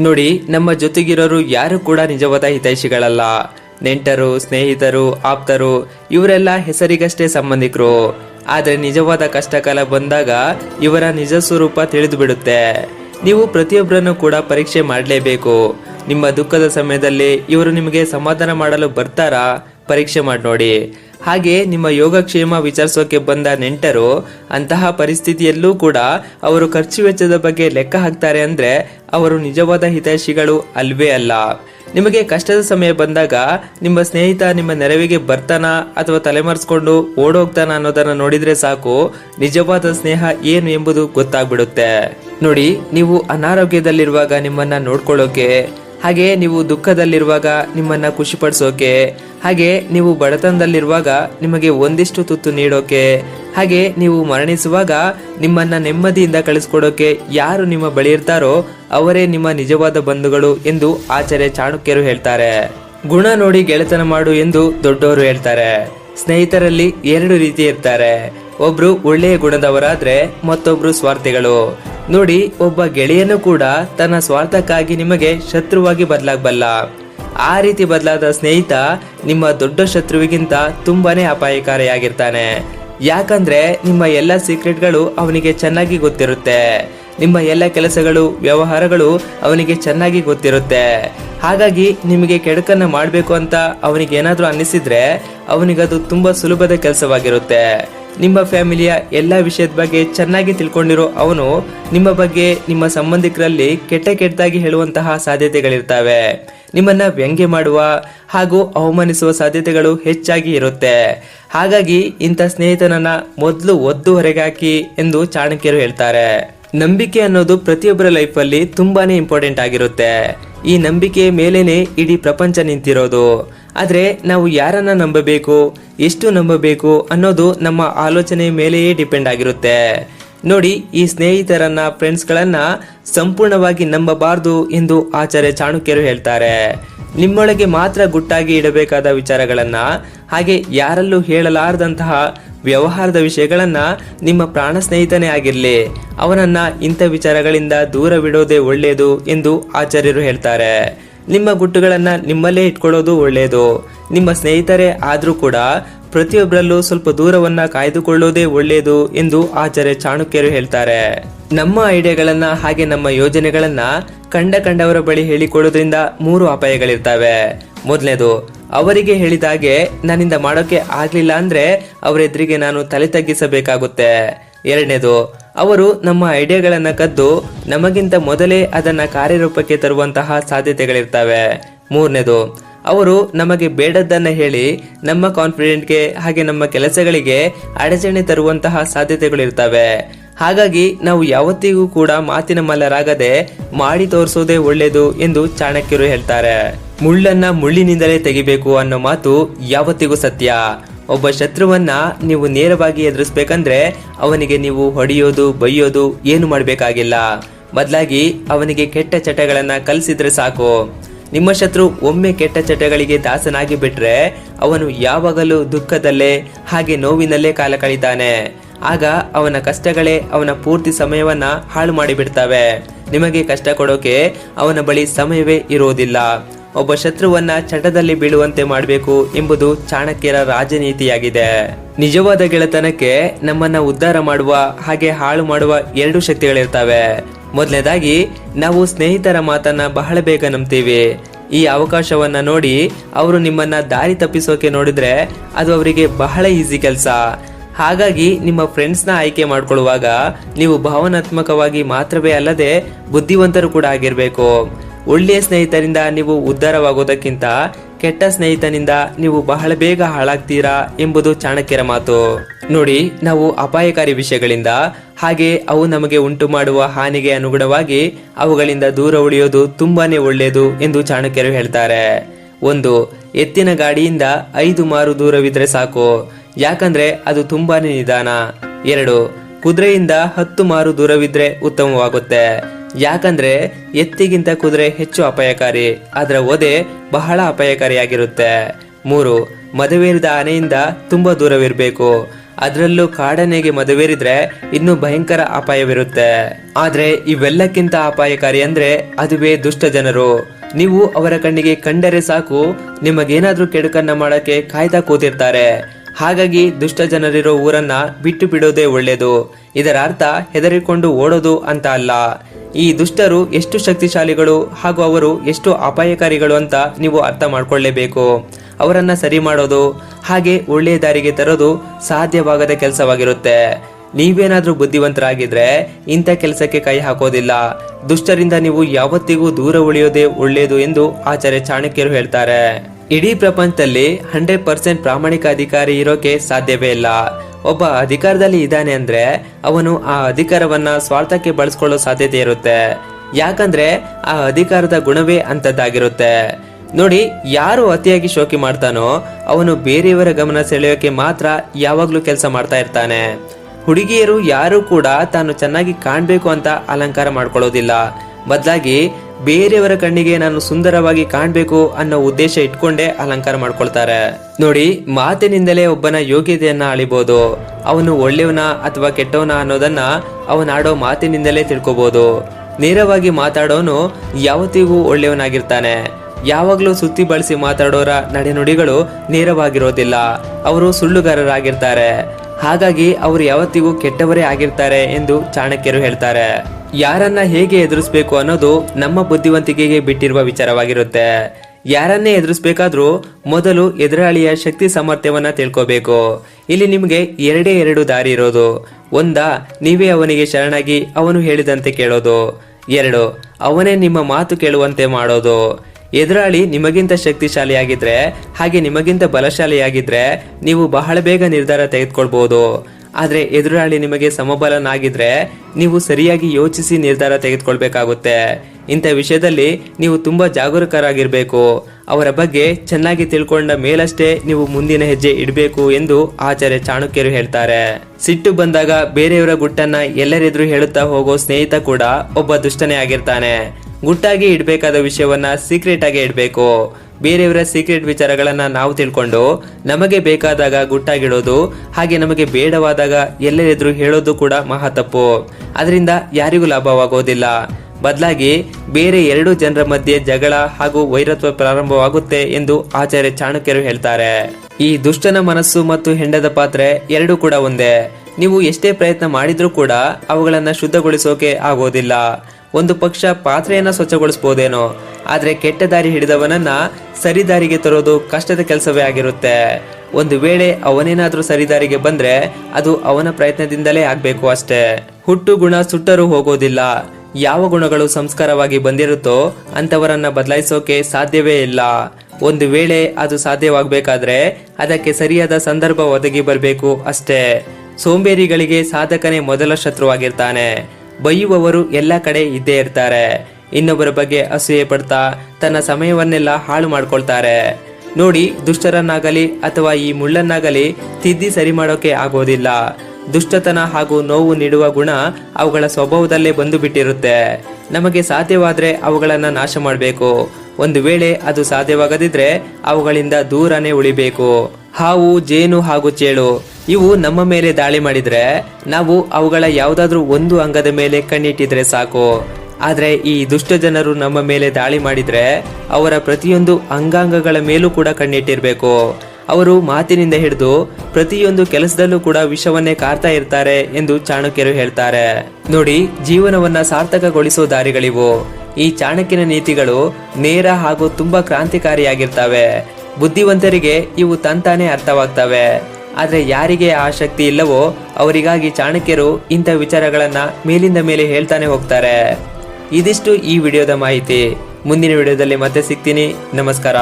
ನೋಡಿ, ನಮ್ಮ ಜೊತೆಗಿರೋರು ಯಾರು ಕೂಡ ನಿಜವಾದ ಹಿತೈಷಿಗಳಲ್ಲ. ನೆಂಟರು, ಸ್ನೇಹಿತರು, ಆಪ್ತರು, ಇವರೆಲ್ಲ ಹೆಸರಿಗಷ್ಟೇ ಸಂಬಂಧಿಕರು. ಆದರೆ ನಿಜವಾದ ಕಷ್ಟಕಾಲ ಬಂದಾಗ ಇವರ ನಿಜ ಸ್ವರೂಪ ತಿಳಿದು ಬಿಡುತ್ತೆ ನೀವು ಪ್ರತಿಯೊಬ್ಬರನ್ನು ಕೂಡ ಪರೀಕ್ಷೆ ಮಾಡಲೇಬೇಕು. ನಿಮ್ಮ ದುಃಖದ ಸಮಯದಲ್ಲಿ ಇವರು ನಿಮಗೆ ಸಮಾಧಾನ ಮಾಡಲು ಬರ್ತಾರಾ? ಪರೀಕ್ಷೆ ಮಾಡಿ ನೋಡಿ ಹಾಗೆ ನಿಮ್ಮ ಯೋಗಕ್ಷೇಮ ವಿಚಾರಿಸೋಕೆ ಬಂದ ನೆಂಟರು, ಅಂತಹ ಪರಿಸ್ಥಿತಿಯಲ್ಲೂ ಕೂಡ ಅವರು ಖರ್ಚು ವೆಚ್ಚದ ಬಗ್ಗೆ ಲೆಕ್ಕ ಹಾಕ್ತಾರೆ ಅಂದ್ರೆ ಅವರು ನಿಜವಾದ ಹಿತೈಷಿಗಳು ಅಲ್ವೇ ಅಲ್ಲ. ನಿಮಗೆ ಕಷ್ಟದ ಸಮಯ ಬಂದಾಗ ನಿಮ್ಮ ಸ್ನೇಹಿತ ನಿಮ್ಮ ನೆರವಿಗೆ ಬರ್ತಾನ ಅಥವಾ ತಲೆಮರೆಸ್ಕೊಂಡು ಓಡೋಗ್ತಾನ ಅನ್ನೋದನ್ನ ನೋಡಿದ್ರೆ ಸಾಕು, ನಿಜವಾದ ಸ್ನೇಹ ಏನು ಎಂಬುದು ಗೊತ್ತಾಗ್ಬಿಡುತ್ತೆ. ನೋಡಿ, ನೀವು ಅನಾರೋಗ್ಯದಲ್ಲಿರುವಾಗ ನಿಮ್ಮನ್ನ ನೋಡ್ಕೊಳ್ಳೋಕೆ, ಹಾಗೆ ನೀವು ದುಃಖದಲ್ಲಿರುವಾಗ ನಿಮ್ಮನ್ನ ಖುಷಿಪಡಿಸೋಕೆ ಹಾಗೆ ನೀವು ಬಡತನದಲ್ಲಿರುವಾಗ ನಿಮಗೆ ಒಂದಿಷ್ಟು ತುತ್ತು ನೀಡೋಕೆ, ಹಾಗೆ ನೀವು ಮರಣಿಸುವಾಗ ನಿಮ್ಮನ್ನ ನೆಮ್ಮದಿಯಿಂದ ಕಳಿಸ್ಕೊಡೋಕೆ ಯಾರು ನಿಮ್ಮ ಬಳಿ ಇರ್ತಾರೋ ಅವರೇ ನಿಮ್ಮ ನಿಜವಾದ ಬಂಧುಗಳು ಎಂದು ಆಚಾರ್ಯ ಚಾಣಕ್ಯರು ಹೇಳ್ತಾರೆ. ಗುಣ ನೋಡಿ ಗೆಳೆತನ ಮಾಡು ಎಂದು ದೊಡ್ಡವರು ಹೇಳ್ತಾರೆ. ಸ್ನೇಹಿತರಲ್ಲಿ ಎರಡು ರೀತಿ ಇರ್ತಾರೆ. ಒಬ್ರು ಒಳ್ಳೆಯ ಗುಣದವರಾದ್ರೆ ಮತ್ತೊಬ್ರು ಸ್ವಾರ್ಥಿಗಳು. ನೋಡಿ, ಒಬ್ಬ ಗೆಳೆಯನು ಕೂಡ ತನ್ನ ಸ್ವಾರ್ಥಕ್ಕಾಗಿ ನಿಮಗೆ ಶತ್ರುವಾಗಿ ಬದಲಾಗಬಲ್ಲ. ಆ ರೀತಿ ಬದಲಾದ ಸ್ನೇಹಿತ ನಿಮ್ಮ ದೊಡ್ಡ ಶತ್ರುವಿಗಿಂತ ತುಂಬಾನೇ ಅಪಾಯಕಾರಿಯಾಗಿರ್ತಾನೆ. ಯಾಕಂದ್ರೆ ನಿಮ್ಮ ಎಲ್ಲ ಸೀಕ್ರೆಟ್ಗಳು ಅವನಿಗೆ ಚೆನ್ನಾಗಿ ಗೊತ್ತಿರುತ್ತೆ. ನಿಮ್ಮ ಎಲ್ಲ ಕೆಲಸಗಳು, ವ್ಯವಹಾರಗಳು ಅವನಿಗೆ ಚೆನ್ನಾಗಿ ಗೊತ್ತಿರುತ್ತೆ. ಹಾಗಾಗಿ ನಿಮಗೆ ಕೆಡಕನ್ನು ಮಾಡಬೇಕು ಅಂತ ಅವನಿಗೆ ಏನಾದರೂ ಅನ್ನಿಸಿದ್ರೆ ಅವನಿಗದು ತುಂಬಾ ಸುಲಭದ ಕೆಲಸವಾಗಿರುತ್ತೆ. ನಿಮ್ಮ ಫ್ಯಾಮಿಲಿಯ ಎಲ್ಲ ವಿಷಯದ ಬಗ್ಗೆ ಚೆನ್ನಾಗಿ ತಿಳ್ಕೊಂಡಿರೋ ಅವನು ನಿಮ್ಮ ಬಗ್ಗೆ ನಿಮ್ಮ ಸಂಬಂಧಿಕರಲ್ಲಿ ಕೆಟ್ಟ ಕೆಟ್ಟದಾಗಿ ಹೇಳುವಂತಹ ಸಾಧ್ಯತೆಗಳಿರ್ತವೆ. ನಿಮ್ಮನ್ನ ವ್ಯಂಗ್ಯ ಮಾಡುವ ಹಾಗೂ ಅವಮಾನಿಸುವ ಸಾಧ್ಯತೆಗಳು ಹೆಚ್ಚಾಗಿ ಇರುತ್ತೆ. ಹಾಗಾಗಿ ಇಂಥ ಸ್ನೇಹಿತನನ್ನ ಮೊದಲು ಒದ್ದು ಹೊರಗಾಕಿ ಎಂದು ಚಾಣಕ್ಯರು ಹೇಳ್ತಾರೆ. ನಂಬಿಕೆ ಅನ್ನೋದು ಪ್ರತಿಯೊಬ್ಬರ ಲೈಫಲ್ಲಿ ತುಂಬಾನೇ ಇಂಪಾರ್ಟೆಂಟ್ ಆಗಿರುತ್ತೆ. ಈ ನಂಬಿಕೆ ಮೇಲೇನೆ ಇಡೀ ಪ್ರಪಂಚ ನಿಂತಿರೋದು. ಆದ್ರೆ ನಾವು ಯಾರನ್ನ ನಂಬಬೇಕು, ಎಷ್ಟು ನಂಬಬೇಕು ಅನ್ನೋದು ನಮ್ಮ ಆಲೋಚನೆ ಮೇಲೆಯೇ ಡಿಪೆಂಡ್ ಆಗಿರುತ್ತೆ. ನೋಡಿ, ಈ ಸ್ನೇಹಿತರನ್ನ ಫ್ರೆಂಡ್ಸ್ಗಳನ್ನ ಸಂಪೂರ್ಣವಾಗಿ ನಂಬಬಾರದು ಎಂದು ಆಚಾರ್ಯ ಚಾಣಕ್ಯರು ಹೇಳ್ತಾರೆ. ನಿಮ್ಮೊಳಗೆ ಮಾತ್ರ ಗುಟ್ಟಾಗಿ ಇಡಬೇಕಾದ ವಿಚಾರಗಳನ್ನ, ಹಾಗೆ ಯಾರಲ್ಲೂ ಹೇಳಲಾರದಂತಹ ವ್ಯವಹಾರದ ವಿಷಯಗಳನ್ನ ನಿಮ್ಮ ಪ್ರಾಣ ಸ್ನೇಹಿತನೇ ಆಗಿರಲಿ. ಅವನನ್ನ ಇಂಥ ವಿಚಾರಗಳಿಂದ ದೂರವಿಡೋದೇ ಒಳ್ಳೆಯದು ಎಂದು ಆಚಾರ್ಯರು ಹೇಳ್ತಾರೆ. ನಿಮ್ಮ ಗುಟ್ಟುಗಳನ್ನ ನಿಮ್ಮಲ್ಲೇ ಇಟ್ಕೊಳ್ಳೋದು ಒಳ್ಳೆಯದು ನಿಮ್ಮ ಸ್ನೇಹಿತರೇ ಆದರೂ ಕೂಡ ಪ್ರತಿಯೊಬ್ಬರಲ್ಲೂ ಸ್ವಲ್ಪ ದೂರವನ್ನ ಕಾಯ್ದುಕೊಳ್ಳೋದೇ ಒಳ್ಳೆಯದು ಎಂದು ಆಚಾರ್ಯ ಚಾಣಕ್ಯರು ಹೇಳ್ತಾರೆ. ನಮ್ಮ ಐಡಿಯಾಗಳನ್ನ ಹಾಗೆ ನಮ್ಮ ಯೋಜನೆಗಳನ್ನ ಕಂಡ ಕಂಡವರ ಬಳಿ ಹೇಳಿಕೊಳ್ಳೋದ್ರಿಂದ ಮೂರು ಅಪಾಯಗಳಿರ್ತವೆ. ಮೊದಲನೇದು, ಅವರಿಗೆ ಹೇಳಿದಾಗೆ ನನ್ನಿಂದ ಮಾಡೋಕೆ ಆಗ್ಲಿಲ್ಲ ಅಂದ್ರೆ ಅವರೆದುರಿಗೆ ನಾನು ತಲೆ ತಗ್ಗಿಸಬೇಕಾಗುತ್ತೆ. ಎರಡನೇದು, ಅವರು ನಮ್ಮ ಐಡಿಯಾಗಳನ್ನ ಕದ್ದು ನಮಗಿಂತ ಮೊದಲೇ ಅದನ್ನ ಕಾರ್ಯರೂಪಕ್ಕೆ ತರುವಂತಹ ಸಾಧ್ಯತೆಗಳಿರ್ತವೆ. ಮೂರನೇದು ಅವರು ನಮಗೆ ಬೇಡದ್ದನ್ನು ಹೇಳಿ ನಮ್ಮ ಕಾನ್ಫಿಡೆಂಟ್ಗೆ ಹಾಗೆ ನಮ್ಮ ಕೆಲಸಗಳಿಗೆ ಅಡಚಣೆ ತರುವಂತಹ ಸಾಧ್ಯತೆಗಳಿರ್ತವೆ ಹಾಗಾಗಿ ನಾವು ಯಾವತ್ತಿಗೂ ಕೂಡ ಮಾತಿನ ಮಲ್ಲರಾಗದೆ ಮಾಡಿ ತೋರಿಸೋದೇ ಒಳ್ಳೆಯದು ಎಂದು ಚಾಣಕ್ಯರು ಹೇಳ್ತಾರೆ. ಮುಳ್ಳನ್ನ ಮುಳ್ಳಿನಿಂದಲೇ ತೆಗಿಬೇಕು ಅನ್ನೋ ಮಾತು ಯಾವತ್ತಿಗೂ ಸತ್ಯ. ಒಬ್ಬ ಶತ್ರುವನ್ನ ನೀವು ನೇರವಾಗಿ ಎದುರಿಸ್ಬೇಕಂದ್ರೆ ಅವನಿಗೆ ನೀವು ಹೊಡೆಯೋದು, ಬೈಯೋದು ಏನು ಮಾಡಬೇಕಾಗಿಲ್ಲ. ಬದಲಾಗಿ ಅವನಿಗೆ ಕೆಟ್ಟ ಚಟಗಳನ್ನ ಕಲಿಸಿದ್ರೆ ಸಾಕು. ನಿಮ್ಮ ಶತ್ರು ಒಮ್ಮೆ ಕೆಟ್ಟ ಚಟಗಳಿಗೆ ದಾಸನಾಗಿ ಬಿಟ್ರೆ ಅವನು ಯಾವಾಗಲೂ ದುಃಖದಲ್ಲೇ ಹಾಗೆ ನೋವಿನಲ್ಲೇ ಕಾಲ ಕಳಿತಾನೆ. ಆಗ ಅವನ ಕಷ್ಟಗಳೇ ಅವನ ಪೂರ್ತಿ ಸಮಯವನ್ನ ಹಾಳು ಮಾಡಿಬಿಡ್ತವೆ. ನಿಮಗೆ ಕಷ್ಟ ಕೊಡೋಕೆ ಅವನ ಬಳಿ ಸಮಯವೇ ಇರುವುದಿಲ್ಲ ಒಬ್ಬ ಶತ್ರುವನ್ನ ಚಟದಲ್ಲಿ ಬೀಳುವಂತೆ ಮಾಡಬೇಕು ಎಂಬುದು ಚಾಣಕ್ಯರ ರಾಜನೀತಿಯಾಗಿದೆ. ನಿಜವಾದ ಗೆಳೆತನಕ್ಕೆ ನಮ್ಮನ್ನ ಉದ್ಧಾರ ಮಾಡುವ ಹಾಗೆ ಹಾಳು ಮಾಡುವ ಎರಡು ಶಕ್ತಿಗಳಿರ್ತವೆ. ಮೊದಲನೇದಾಗಿ, ನಾವು ಸ್ನೇಹಿತರ ಮಾತನ್ನ ಬಹಳ ಬೇಗ ನಂಬ್ತೀವಿ. ಈ ಅವಕಾಶವನ್ನ ನೋಡಿ ಅವರು ನಿಮ್ಮನ್ನ ದಾರಿ ತಪ್ಪಿಸೋಕೆ ನೋಡಿದ್ರೆ ಅದು ಅವರಿಗೆ ಬಹಳ ಈಸಿ ಕೆಲಸ. ಹಾಗಾಗಿ ನಿಮ್ಮ ಫ್ರೆಂಡ್ಸ್ನ ಆಯ್ಕೆ ಮಾಡ್ಕೊಳ್ಳುವಾಗ ನೀವು ಭಾವನಾತ್ಮಕವಾಗಿ ಮಾತ್ರವೇ ಅಲ್ಲದೆ ಬುದ್ಧಿವಂತರು ಕೂಡ ಆಗಿರಬೇಕು. ಒಳ್ಳೆಯ ಸ್ನೇಹಿತರಿಂದ ನೀವು ಉದ್ಧಾರವಾಗೋದಕ್ಕಿಂತ ಕೆಟ್ಟ ಸ್ನೇಹಿತನಿಂದ ನೀವು ಬಹಳ ಬೇಗ ಹಾಳಾಗ್ತೀರಾ ಎಂಬುದು ಚಾಣಕ್ಯರ ಮಾತು. ನೋಡಿ, ನಾವು ಅಪಾಯಕಾರಿ ವಿಷಯಗಳಿಂದ, ಹಾಗೆ ಅವು ನಮಗೆ ಉಂಟು ಮಾಡುವ ಹಾನಿಗೆ ಅನುಗುಣವಾಗಿ ಅವುಗಳಿಂದ ದೂರ ಉಳಿಯೋದು ತುಂಬಾನೇ ಒಳ್ಳೆಯದು ಎಂದು ಚಾಣಕ್ಯರು ಹೇಳ್ತಾರೆ. ಒಂದು, ಎತ್ತಿನ ಗಾಡಿಯಿಂದ ಐದು ಮಾರು ದೂರವಿದ್ರೆ ಸಾಕು. ಯಾಕಂದ್ರೆ ಅದು ತುಂಬಾನೇ ನಿಧಾನ. ಎರಡು, ಕುದುರೆಯಿಂದ ಹತ್ತು ಮಾರು ದೂರವಿದ್ರೆ ಉತ್ತಮವಾಗುತ್ತೆ. ಯಾಕಂದ್ರೆ ಎತ್ತಿಗಿಂತ ಕುದುರೆ ಹೆಚ್ಚು ಅಪಾಯಕಾರಿ, ಅದರ ಒದೆ ಬಹಳ ಅಪಾಯಕಾರಿಯಾಗಿರುತ್ತೆ. ಮೂರು, ಮದುವೇರಿದ ಆನೆಯಿಂದ ತುಂಬಾ ದೂರವಿರಬೇಕು. ಅದರಲ್ಲೂ ಕಾಡನೆಗೆ ಮದುವೇರಿದ್ರೆ ಇನ್ನೂ ಭಯಂಕರ ಅಪಾಯವಿರುತ್ತೆ. ಆದ್ರೆ ಇವೆಲ್ಲಕ್ಕಿಂತ ಅಪಾಯಕಾರಿ ಅಂದ್ರೆ ಅದುವೇ ದುಷ್ಟ ಜನರು. ನೀವು ಅವರ ಕಣ್ಣಿಗೆ ಕಂಡರೆ ಸಾಕು, ನಿಮಗೇನಾದ್ರೂ ಕೆಡುಕನ್ನ ಮಾಡಕ್ಕೆ ಕಾಯ್ತಾ ಕೂತಿರ್ತಾರೆ. ಹಾಗಾಗಿ ದುಷ್ಟ ಜನರಿರೋ ಊರನ್ನ ಬಿಟ್ಟು ಬಿಡೋದೇ ಒಳ್ಳೇದು. ಇದರ ಅರ್ಥ ಹೆದರಿಕೊಂಡು ಓಡೋದು ಅಂತ ಅಲ್ಲ. ಈ ದುಷ್ಟರು ಎಷ್ಟು ಶಕ್ತಿಶಾಲಿಗಳು ಹಾಗೂ ಅವರು ಎಷ್ಟು ಅಪಾಯಕಾರಿಗಳು ಅಂತ ನೀವು ಅರ್ಥ ಮಾಡ್ಕೊಳ್ಳೇಬೇಕು. ಅವರನ್ನ ಸರಿ ಮಾಡೋದು ಹಾಗೆ ಒಳ್ಳೆಯ ದಾರಿಗೆ ತರೋದು ಸಾಧ್ಯವಾಗದ ಕೆಲಸವಾಗಿರುತ್ತೆ. ನೀವೇನಾದರೂ ಬುದ್ಧಿವಂತರಾಗಿದ್ರೆ ಇಂಥ ಕೆಲಸಕ್ಕೆ ಕೈ ಹಾಕೋದಿಲ್ಲ. ದುಷ್ಟರಿಂದ ನೀವು ಯಾವತ್ತಿಗೂ ದೂರ ಉಳಿಯೋದೇ ಒಳ್ಳೆಯದು ಎಂದು ಆಚಾರ್ಯ ಚಾಣಕ್ಯರು ಹೇಳ್ತಾರೆ. ಇಡೀ ಪ್ರಪಂಚದಲ್ಲಿ ಹಂಡ್ರೆಡ್ ಪರ್ಸೆಂಟ್ ಪ್ರಾಮಾಣಿಕ ಅಧಿಕಾರಿ ಇರೋಕೆ ಸಾಧ್ಯವೇ ಇಲ್ಲ. ಒಬ್ಬ ಅಧಿಕಾರದಲ್ಲಿ ಇದ್ದಾನೆ ಅಂದ್ರೆ ಅವನು ಆ ಅಧಿಕಾರವನ್ನ ಸ್ವಾರ್ಥಕ್ಕೆ ಬಳಸ್ಕೊಳ್ಳೋ ಸಾಧ್ಯತೆ ಇರುತ್ತೆ. ಯಾಕಂದ್ರೆ ಆ ಅಧಿಕಾರದ ಗುಣವೇ ಅಂತದ್ದಾಗಿರುತ್ತೆ ನೋಡಿ, ಯಾರು ಅತಿಯಾಗಿ ಶೋಕಿ ಮಾಡ್ತಾನೋ ಅವನು ಬೇರೆಯವರ ಗಮನ ಸೆಳೆಯೋಕೆ ಮಾತ್ರ ಯಾವಾಗ್ಲೂ ಕೆಲಸ ಮಾಡ್ತಾ ಇರ್ತಾನೆ. ಹುಡುಗಿಯರು ಯಾರು ಕೂಡ ತಾನು ಚೆನ್ನಾಗಿ ಕಾಣ್ಬೇಕು ಅಂತ ಅಲಂಕಾರ ಮಾಡ್ಕೊಳ್ಳೋದಿಲ್ಲ. ಬದಲಾಗಿ ಬೇರೆಯವರ ಕಣ್ಣಿಗೆ ನಾನು ಸುಂದರವಾಗಿ ಕಾಣಬೇಕು ಅನ್ನೋ ಉದ್ದೇಶ ಇಟ್ಕೊಂಡೇ ಅಲಂಕಾರ ಮಾಡ್ಕೊಳ್ತಾರೆ. ನೋಡಿ, ಮಾತಿನಿಂದಲೇ ಒಬ್ಬನ ಯೋಗ್ಯತೆಯನ್ನ ಅಳಿಬಹುದು ಅವನು ಒಳ್ಳೆಯವನ ಅಥವಾ ಕೆಟ್ಟವನ ಅನ್ನೋದನ್ನ ಅವನಾಡೋ ಮಾತಿನಿಂದಲೇ ತಿಳ್ಕೊಬಹುದು ನೇರವಾಗಿ ಮಾತಾಡೋನು ಯಾವತ್ತಿಗೂ ಒಳ್ಳೆಯವನಾಗಿರ್ತಾನೆ. ಯಾವಾಗಲೂ ಸುತ್ತಿ ಬಳಸಿ ಮಾತಾಡೋರ ನಡೆನುಡಿಗಳು ನೇರವಾಗಿರೋದಿಲ್ಲ. ಅವರು ಸುಳ್ಳುಗಾರರಾಗಿರ್ತಾರೆ. ಹಾಗಾಗಿ ಅವರು ಯಾವತ್ತಿಗೂ ಕೆಟ್ಟವರೇ ಆಗಿರ್ತಾರೆ ಎಂದು ಚಾಣಕ್ಯರು ಹೇಳ್ತಾರೆ. ಯಾರನ್ನ ಹೇಗೆ ಎದುರಿಸಬೇಕು ಅನ್ನೋದು ನಮ್ಮ ಬುದ್ಧಿವಂತಿಕೆಗೆ ಬಿಟ್ಟಿರುವ ವಿಚಾರವಾಗಿರುತ್ತೆ. ಯಾರನ್ನೇ ಎದುರಿಸಬೇಕಾದ್ರೂ ಮೊದಲು ಎದುರಾಳಿಯ ಶಕ್ತಿ ಸಾಮರ್ಥ್ಯವನ್ನ ತಿಳ್ಕೋಬೇಕು. ಇಲ್ಲಿ ನಿಮಗೆ ಎರಡೇ ಎರಡು ದಾರಿ ಇರೋದು. ಒಂದ, ನೀವೇ ಅವನಿಗೆ ಶರಣಾಗಿ ಅವನು ಹೇಳಿದಂತೆ ಕೇಳೋದು. ಎರಡು, ಅವನೇ ನಿಮ್ಮ ಮಾತು ಕೇಳುವಂತೆ ಮಾಡೋದು. ಎದುರಾಳಿ ನಿಮಗಿಂತ ಶಕ್ತಿಶಾಲಿಯಾಗಿದ್ರೆ, ಹಾಗೆ ನಿಮಗಿಂತ ಬಲಶಾಲಿಯಾಗಿದ್ರೆ, ನೀವು ಬಹಳ ಬೇಗ ನಿರ್ಧಾರ ತೆಗೆದುಕೊಳ್ಬಹುದು ಆದ್ರೆ ಎದುರಾಳಿ ನಿಮಗೆ ಸಮಬಲನಾಗಿದ್ರೆ, ನೀವು ಸರಿಯಾಗಿ ಯೋಚಿಸಿ ನಿರ್ಧಾರ ತೆಗೆದುಕೊಳ್ಬೇಕಾಗುತ್ತೆ. ಇಂಥ ವಿಷಯದಲ್ಲಿ ನೀವು ತುಂಬಾ ಜಾಗರೂಕರಾಗಿರ್ಬೇಕು. ಅವರ ಬಗ್ಗೆ ಚೆನ್ನಾಗಿ ತಿಳ್ಕೊಂಡ ಮೇಲಷ್ಟೇ ನೀವು ಮುಂದಿನ ಹೆಜ್ಜೆ ಇಡಬೇಕು ಎಂದು ಆಚಾರ್ಯ ಚಾಣಕ್ಯರು ಹೇಳ್ತಾರೆ. ಸಿಟ್ಟು ಬಂದಾಗ ಬೇರೆಯವರ ಗುಟ್ಟನ್ನ ಎಲ್ಲರೆದುರು ಹೇಳುತ್ತಾ ಹೋಗೋ ಸ್ನೇಹಿತ ಕೂಡ ಒಬ್ಬ ದುಷ್ಟನೇ ಆಗಿರ್ತಾನೆ. ಗುಟ್ಟಾಗಿ ಇಡಬೇಕಾದ ವಿಷಯವನ್ನ ಸೀಕ್ರೆಟ್ ಆಗಿ ಇಡಬೇಕು. ಬೇರೆಯವರ ಸೀಕ್ರೆಟ್ ವಿಚಾರಗಳನ್ನ ನಾವು ತಿಳ್ಕೊಂಡು ನಮಗೆ ಬೇಕಾದಾಗ ಗುಟ್ಟಾಗಿಡೋದು, ಹಾಗೆ ನಮಗೆ ಬೇಡವಾದಾಗ ಎಲ್ಲರೆದುರು ಹೇಳೋದು ಕೂಡ ಮಹಾ ತಪ್ಪು. ಅದರಿಂದ ಯಾರಿಗೂ ಲಾಭವಾಗೋದಿಲ್ಲ. ಬದಲಾಗಿ ಬೇರೆ ಎರಡು ಜನರ ಮಧ್ಯೆ ಜಗಳ ಹಾಗೂ ವೈರತ್ವ ಪ್ರಾರಂಭವಾಗುತ್ತೆ ಎಂದು ಆಚಾರ್ಯ ಚಾಣಕ್ಯರು ಹೇಳ್ತಾರೆ. ಈ ದುಷ್ಟನ ಮನಸ್ಸು ಮತ್ತು ಹೆಂಡದ ಪಾತ್ರೆ ಎರಡೂ ಕೂಡ ಒಂದೇ. ನೀವು ಎಷ್ಟೇ ಪ್ರಯತ್ನ ಮಾಡಿದ್ರೂ ಕೂಡ ಅವುಗಳನ್ನು ಶುದ್ಧಗೊಳಿಸೋಕೆ ಆಗೋದಿಲ್ಲ. ಒಂದು ಪಕ್ಷ ಪಾತ್ರೆಯನ್ನ ಸ್ವಚ್ಛಗೊಳಿಸ್ಬೋದೇನೋ, ಆದರೆ ಕೆಟ್ಟ ದಾರಿ ಹಿಡಿದವನನ್ನ ಸರಿದಾರಿಗೆ ತರೋದು ಕಷ್ಟದ ಕೆಲಸವೇ ಆಗಿರುತ್ತೆ. ಒಂದು ವೇಳೆ ಅವನೇನಾದ್ರೂ ಸರಿದಾರಿಗೆ ಬಂದ್ರೆ ಅದು ಅವನ ಪ್ರಯತ್ನದಿಂದಲೇ ಆಗ್ಬೇಕು ಅಷ್ಟೇ. ಹುಟ್ಟು ಗುಣ ಸುಟ್ಟರೂ ಹೋಗೋದಿಲ್ಲ. ಯಾವ ಗುಣಗಳು ಸಂಸ್ಕಾರವಾಗಿ ಬಂದಿರುತ್ತೋ ಅಂತವರನ್ನ ಬದಲಾಯಿಸೋಕೆ ಸಾಧ್ಯವೇ ಇಲ್ಲ. ಒಂದು ವೇಳೆ ಅದು ಸಾಧ್ಯವಾಗಬೇಕಾದ್ರೆ ಅದಕ್ಕೆ ಸರಿಯಾದ ಸಂದರ್ಭ ಒದಗಿ ಬರಬೇಕು ಅಷ್ಟೇ. ಸೋಂಬೇರಿಗಳಿಗೆ ಸಾಧಕನೇ ಮೊದಲ ಶತ್ರುವಾಗಿರ್ತಾನೆ. ಬೈಯುವವರು ಎಲ್ಲ ಕಡೆ ಇದ್ದೇ ಇರ್ತಾರೆ. ಇನ್ನೊಬ್ಬರ ಬಗ್ಗೆ ಅಸೂಯೆ ಪಡ್ತಾ ತನ್ನ ಸಮಯವನ್ನೆಲ್ಲ ಹಾಳು ಮಾಡ್ಕೊಳ್ತಾರೆ. ನೋಡಿ, ದುಷ್ಟರನ್ನಾಗಲಿ ಅಥವಾ ಈ ಮುಳ್ಳನ್ನಾಗಲಿ ತಿದ್ದಿ ಸರಿ ಮಾಡೋಕೆ ಆಗೋದಿಲ್ಲ. ದುಷ್ಟತನ ಹಾಗೂ ನೋವು ನೀಡುವ ಗುಣ ಅವುಗಳ ಸ್ವಭಾವದಲ್ಲೇ ಬಂದು ಬಿಟ್ಟಿರುತ್ತೆ ನಮಗೆ ಸಾಧ್ಯವಾದ್ರೆ ಅವುಗಳನ್ನು ನಾಶ ಮಾಡಬೇಕು. ಒಂದು ವೇಳೆ ಅದು ಸಾಧ್ಯವಾಗದಿದ್ರೆ ಅವುಗಳಿಂದ ದೂರನೇ ಉಳಿಬೇಕು. ಹಾವು, ಜೇನು ಹಾಗೂ ಚೇಳು, ಇವು ನಮ್ಮ ಮೇಲೆ ದಾಳಿ ಮಾಡಿದ್ರೆ ನಾವು ಅವುಗಳ ಯಾವುದಾದ್ರೂ ಒಂದು ಅಂಗದ ಮೇಲೆ ಕಣ್ಣಿಟ್ಟಿದ್ರೆ ಸಾಕು. ಆದರೆ ಈ ದುಷ್ಟ ಜನರು ನಮ್ಮ ಮೇಲೆ ದಾಳಿ ಮಾಡಿದ್ರೆ ಅವರ ಪ್ರತಿಯೊಂದು ಅಂಗಾಂಗಗಳ ಮೇಲೂ ಕೂಡ ಕಣ್ಣಿಟ್ಟಿರ್ಬೇಕು. ಅವರು ಮಾತಿನಿಂದ ಹಿಡಿದು ಪ್ರತಿಯೊಂದು ಕೆಲಸದಲ್ಲೂ ಕೂಡ ವಿಷವನ್ನೇ ಕಾರ್ತಾ ಇರ್ತಾರೆ ಎಂದು ಚಾಣಕ್ಯರು ಹೇಳ್ತಾರೆ. ನೋಡಿ, ಜೀವನವನ್ನ ಸಾರ್ಥಕಗೊಳಿಸೋ ದಾರಿಗಳಿವು. ಈ ಚಾಣಕ್ಯನ ನೀತಿಗಳು ನೇರ ಹಾಗೂ ತುಂಬಾ ಕ್ರಾಂತಿಕಾರಿಯಾಗಿರ್ತವೆ. ಬುದ್ಧಿವಂತರಿಗೆ ಇವು ತಂತಾನೆ ಅರ್ಥವಾಗ್ತವೆ. ಆದರೆ ಯಾರಿಗೆ ಆ ಇಲ್ಲವೋ ಅವರಿಗಾಗಿ ಚಾಣಕ್ಯರು ಇಂಥ ವಿಚಾರಗಳನ್ನ ಮೇಲಿಂದ ಮೇಲೆ ಹೇಳ್ತಾನೆ ಹೋಗ್ತಾರೆ. ಇದಿಷ್ಟು ಈ ವಿಡಿಯೋದ ಮಾಹಿತಿ. ಮುಂದಿನ ವಿಡಿಯೋದಲ್ಲಿ ಮತ್ತೆ ಸಿಗ್ತೀನಿ. ನಮಸ್ಕಾರ.